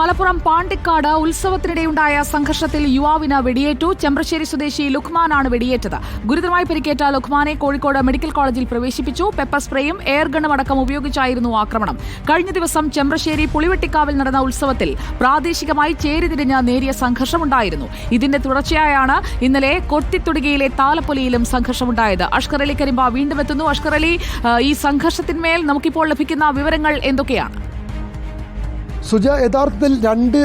മലപ്പുറം പാണ്ടിക്കാട് ഉത്സവത്തിനിടെയുണ്ടായ സംഘർഷത്തിൽ യുവാവിന് വെടിയേറ്റു. ചെമ്പ്രശ്ശേരി സ്വദേശി ലുഖ്മാനാണ് വെടിയേറ്റത്. ഗുരുതരമായി പരിക്കേറ്റ ലുഖ്മാനെ കോഴിക്കോട് മെഡിക്കൽ കോളേജിൽ പ്രവേശിപ്പിച്ചു. പെപ്പർ സ്പ്രേയും എയർ ഗണ്ണും അടക്കം ഉപയോഗിച്ചായിരുന്നു ആക്രമണം. കഴിഞ്ഞ ദിവസം ചെമ്പ്രശ്ശേരി പുളിവെട്ടിക്കാവിൽ നടന്ന ഉത്സവത്തിൽ പ്രാദേശികമായി ചേരിതിരിഞ്ഞ് നേരിയ സംഘർഷമുണ്ടായിരുന്നു. ഇതിന്റെ തുടർച്ചയായാണ് ഇന്നലെ കൊട്ടിത്തുടികയിലെ താലപ്പൊലിയിലും സംഘർഷമുണ്ടായത്. അഷ്കർ അലി കരിമ്പ വീണ്ടും എത്തുന്നു. അഷ്കർ അലി ഈ സംഘർഷത്തിന്മേൽ നമുക്കിപ്പോൾ ലഭിക്കുന്ന വിവരങ്ങൾ എന്തൊക്കെയാണ്? സുജ യഥാർത്ഥത്തിൽ രണ്ട്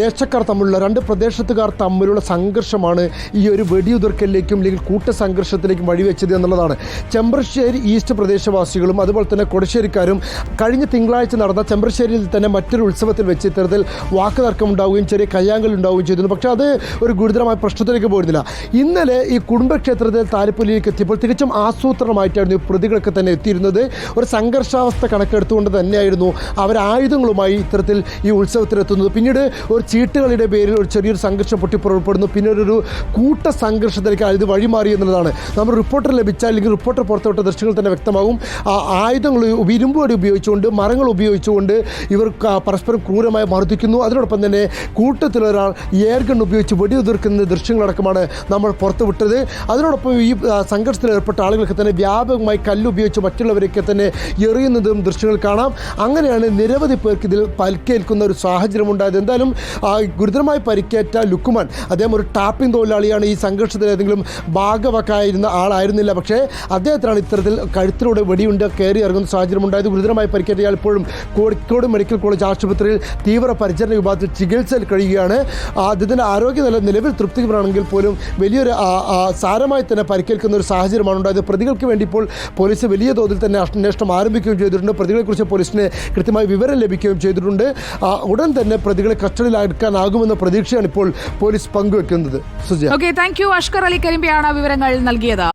ദേശക്കാർ തമ്മിലുള്ള രണ്ട് പ്രദേശത്തുകാർ തമ്മിലുള്ള സംഘർഷമാണ് ഈ ഒരു വെടിയുതിർക്കലിലേക്കും അല്ലെങ്കിൽ കൂട്ട സംഘർഷത്തിലേക്കും വഴിവെച്ചത് എന്നുള്ളതാണ്. ചെമ്പ്രശ്ശേരി ഈസ്റ്റ് പ്രദേശവാസികളും അതുപോലെ തന്നെ കൊടശ്ശേരിക്കാരും കഴിഞ്ഞ തിങ്കളാഴ്ച നടന്ന ചെമ്പ്രശ്ശേരിയിൽ തന്നെ മറ്റൊരു ഉത്സവത്തിൽ വെച്ച് ഇത്തരത്തിൽ വാക്കുതർക്കം ഉണ്ടാവുകയും ചെറിയ കയ്യാങ്കൽ ഉണ്ടാവുകയും ചെയ്തിരുന്നു. പക്ഷേ അത് ഒരു ഗുരുതരമായ പ്രശ്നത്തിലേക്ക് പോയിരുന്നില്ല. ഇന്നലെ ഈ കുടുംബക്ഷേത്രത്തിൽ താലപ്പൊലിയിലേക്ക് എത്തിയപ്പോൾ തികച്ചും ആസൂത്രണമായിട്ടായിരുന്നു പ്രതികളൊക്കെ തന്നെ എത്തിയിരുന്നത്. ഒരു സംഘർഷാവസ്ഥ കണക്കെടുത്തുകൊണ്ട് തന്നെയായിരുന്നു അവർ ആയുധങ്ങളുമായി ഇത്തരത്തിൽ ഈ ഉത്സവത്തിലെത്തുന്നത് പിന്നീട് ഒരു ചീട്ടുകളുടെ പേരിൽ ഒരു ചെറിയൊരു സംഘർഷം പൊട്ടിപ്പുറപ്പെടുന്നു. പിന്നീട് ഒരു കൂട്ട സംഘർഷത്തിലേക്ക് ഇത് വഴിമാറി എന്നുള്ളതാണ്. നമ്മൾ റിപ്പോർട്ടർ ലഭിച്ച അല്ലെങ്കിൽ റിപ്പോർട്ടർ പുറത്തുവിട്ട ദൃശ്യങ്ങൾ തന്നെ വ്യക്തമാകും. ആയുധങ്ങൾ ഇരുമ്പുവടി ഉപയോഗിച്ചുകൊണ്ട് മരങ്ങൾ ഉപയോഗിച്ചുകൊണ്ട് ഇവർ പരസ്പരം ക്രൂരമായി മർദ്ദിക്കുന്നു. അതിനോടൊപ്പം തന്നെ കൂട്ടത്തിലൊരാൾ എയർ ഗൺ ഉപയോഗിച്ച് വെടിയുതിർക്കുന്ന ദൃശ്യങ്ങളടക്കമാണ് നമ്മൾ പുറത്തുവിട്ടത്. അതിനോടൊപ്പം ഈ സംഘർഷത്തിൽ ഏർപ്പെട്ട ആളുകൾക്ക് തന്നെ വ്യാപകമായി കല്ലുപയോഗിച്ച് മറ്റുള്ളവരൊക്കെ തന്നെ എറിയുന്നതും ദൃശ്യങ്ങൾ കാണാം. അങ്ങനെയാണ് നിരവധി പേർക്ക് ഇതിൽ പരിക്കേൽക്കുന്ന ഒരു സാഹചര്യം ഉണ്ടായത്. എന്തായാലും ഗുരുതരമായി പരിക്കേറ്റ ലുക്കുമാൻ അദ്ദേഹം ഒരു ടാപ്പിംഗ് തൊഴിലാളിയാണ്. ഈ സംഘർഷത്തിൽ ഏതെങ്കിലും ഭാഗവക്കായിരുന്ന ആളായിരുന്നില്ല. പക്ഷേ അദ്ദേഹത്തിനാണ് ഇത്തരത്തിൽ കഴുത്തിലൂടെ വെടിയുണ്ട് കയറി ഇറങ്ങുന്ന സാഹചര്യം ഉണ്ടായത്. ഗുരുതരമായി പരിക്കേറ്റ ഇയാൾ ഇപ്പോഴും കോഴിക്കോട് മെഡിക്കൽ കോളേജ് ആശുപത്രിയിൽ തീവ്ര പരിചരണ വിഭാഗത്തിൽ ചികിത്സയിൽ കഴിയുകയാണ്. അദ്ദേഹത്തിന്റെ ആരോഗ്യ ആരോഗ്യനില നിലവിൽ തൃപ്തികരമാണെങ്കിൽ പോലും വലിയൊരു സാരമായി തന്നെ പരിക്കേൽക്കുന്ന ഒരു സാഹചര്യമാണ് ഉണ്ടായത്. പ്രതികൾക്ക് വേണ്ടി ഇപ്പോൾ പോലീസ് വലിയ തോതിൽ തന്നെ അന്വേഷണം ആരംഭിക്കുകയും ചെയ്തിട്ടുണ്ട്. പ്രതികളെക്കുറിച്ച് പോലീസിന് കൃത്യമായി വിവരം ലഭിക്കുകയും ചെയ്തിട്ടുണ്ട്. ഉടൻ തന്നെ പ്രതികളെ കസ്റ്റഡിയിലെടുക്കാനാകുമെന്ന പ്രതീക്ഷയാണ് ഇപ്പോൾ പോലീസ് പങ്കുവെക്കുന്നത്. Okay thank you Ashkar Ali കരിമ്പിയാണ് വിവരങ്ങൾ നൽകിയത്.